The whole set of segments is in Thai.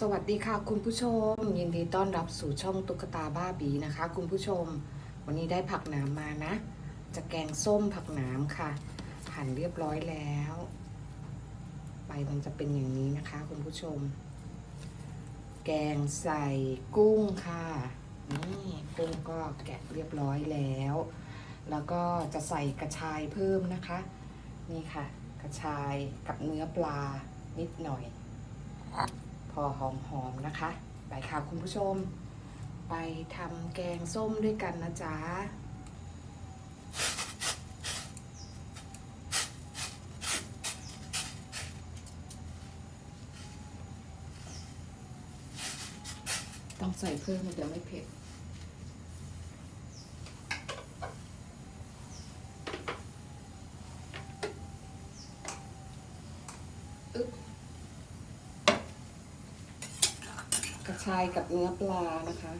สวัสดีค่ะคุณผู้ชม ยินดีต้อนรับสู่ช่องตุ๊กตาบ้าบีนะคะ คุณผู้ชม วันนี้ได้ผักหนามมานะ จะแกงส้มผักหนามค่ะ หั่นเรียบร้อยแล้วใบมันจะเป็นอย่างนี้นะคะ คุณผู้ชม แกงใส่กุ้งค่ะนี่กุ้งก็แกะเรียบร้อยแล้ว แล้วก็จะใส่กระชายเพิ่มนะคะ นี่ค่ะ กระชายกับเนื้อปลานิดหน่อย พอหอมๆนะคะ ไปค่ะคุณผู้ชม ไปทำแกงส้มด้วยกันนะจ๊ะต้องใส่เพิ่มมันเดี๋ยวไม่เผ็ด อึ๊บ กระชายกับเนื้อปลานะคะ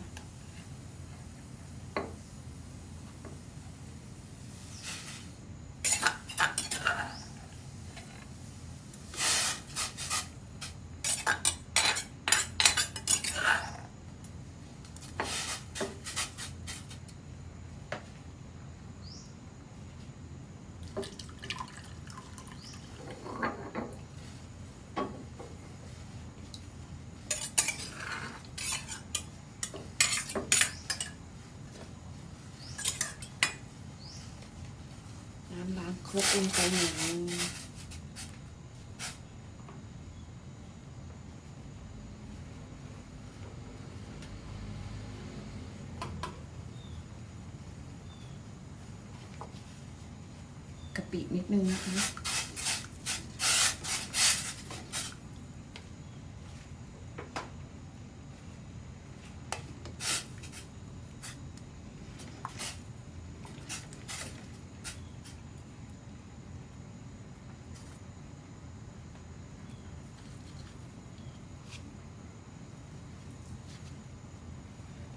น้ำล้างครกลงไปหนึ่งกะปินิดนึงนะคะ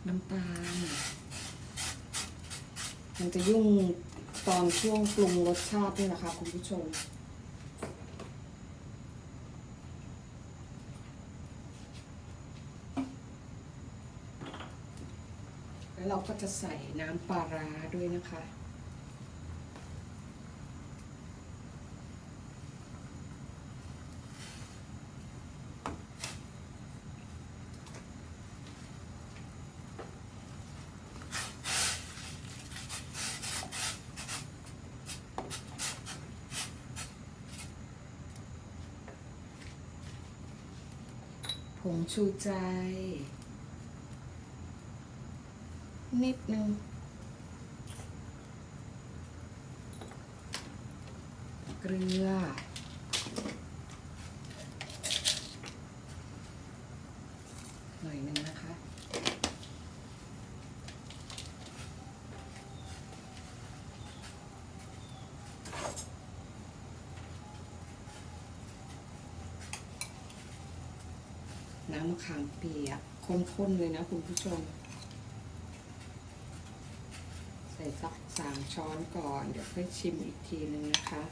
น้ำตาล มันจะยุ่งตอนช่วงปรุงรสชาตินี่นะคะคุณผู้ชมแล้วเราก็จะใส่น้ำปลาร้าด้วยนะคะ งชูใจ นิดนึงเกลือ หน่อยนึงนะคะ น้ำมะขามเปียกข้นๆเลยนะคุณผู้ชม ใส่สักสามช้อนก่อน เดี๋ยวค่อยชิมอีกทีนึงนะคะ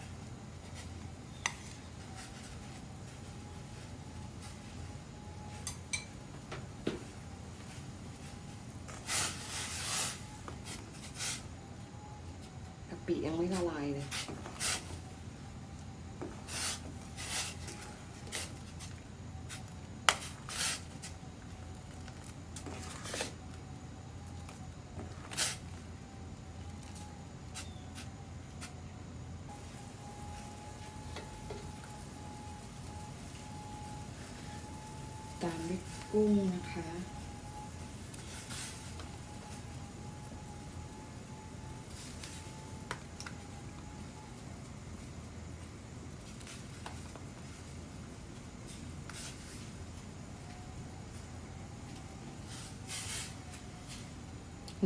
กะปิยังไม่ละลายเลย ตามด้วยกุ้งนะคะ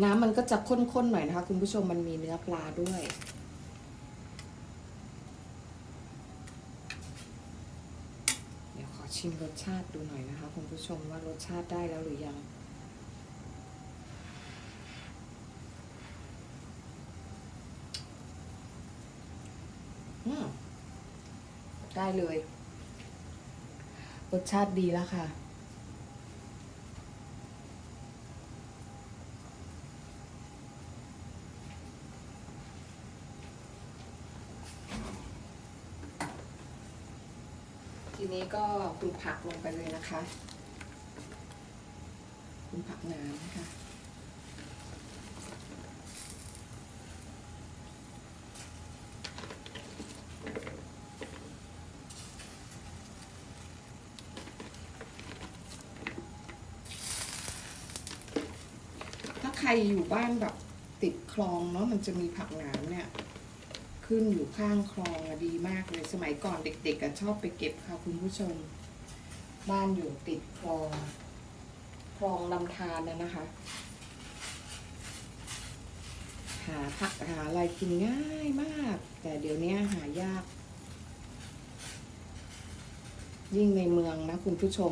น้ำมันก็จะข้นๆหน่อยนะคะ คุณผู้ชมมันมีเนื้อปลาด้วย เดี๋ยวขอ ชิมรสชาติดูหน่อยนะคะคุณผู้ชมว่ารสชาติได้แล้วหรือยังอืมได้เลย รสชาติดีแล้วค่ะ นี้ก็คลุกผักลงไปเลยนะคะคลุกผักน้ำนะคะถ้าใครอยู่บ้านแบบติดคลองเนาะมันจะมีผักนามเนี่ย ขึ้นอยู่ข้างคลองอะดีมากเลยสมัยก่อนเด็กๆอะชอบไปเก็บค่ะคุณผู้ชม บ้านอยู่ติดคลองคลองลำธารนะนะคะ หาผักหาอะไรกินง่ายมาก แต่เดี๋ยวนี้หายาก ยิ่งในเมืองนะคุณผู้ชม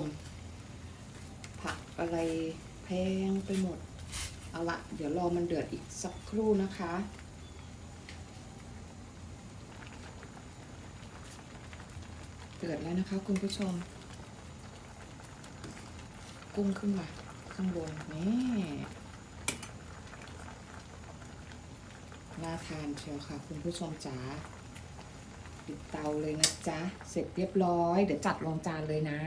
ผักอะไรแพงไปหมด เอาละเดี๋ยวรอมันเดือดอีกสักครู่นะคะ เกิดแล้วนะคะ คุณผู้ชม กุ้งขึ้นมาข้างบนนี่น่าทานเชียวค่ะ คุณผู้ชมจ๋าปิดเตาเลยนะจ๊ะ เสร็จเรียบร้อย เดี๋ยวจัดลงจานเลยนะ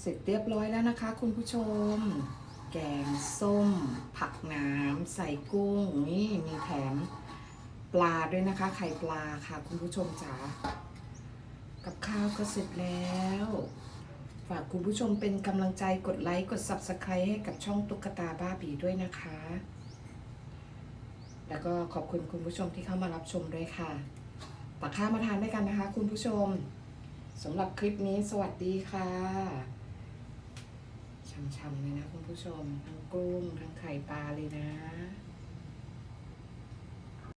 เสร็จเรียบร้อยแล้วนะคะ คุณผู้ชม แกงส้ม ผักน้ำใส่กุ้งนี่มีแถมปลาด้วยนะคะ ไข่ปลาค่ะ คุณผู้ชมจ๋ากับข้าวก็เสร็จแล้ว ฝากคุณผู้ชมเป็นกำลังใจกดไลค์ กด Subscribe ให้กับช่องตุ๊กตาบ้าบีด้วยนะคะ แล้วก็ขอบคุณคุณผู้ชมที่เข้ามารับชมด้วยค่ะตักข้าวมาทานด้วยกันนะคะ คุณผู้ชมสำหรับคลิปนี้สวัสดีค่ะ ช่ำๆเลยนะคุณผู้ชม ทั้งกุ้งทั้งไข่ปลาเลยนะ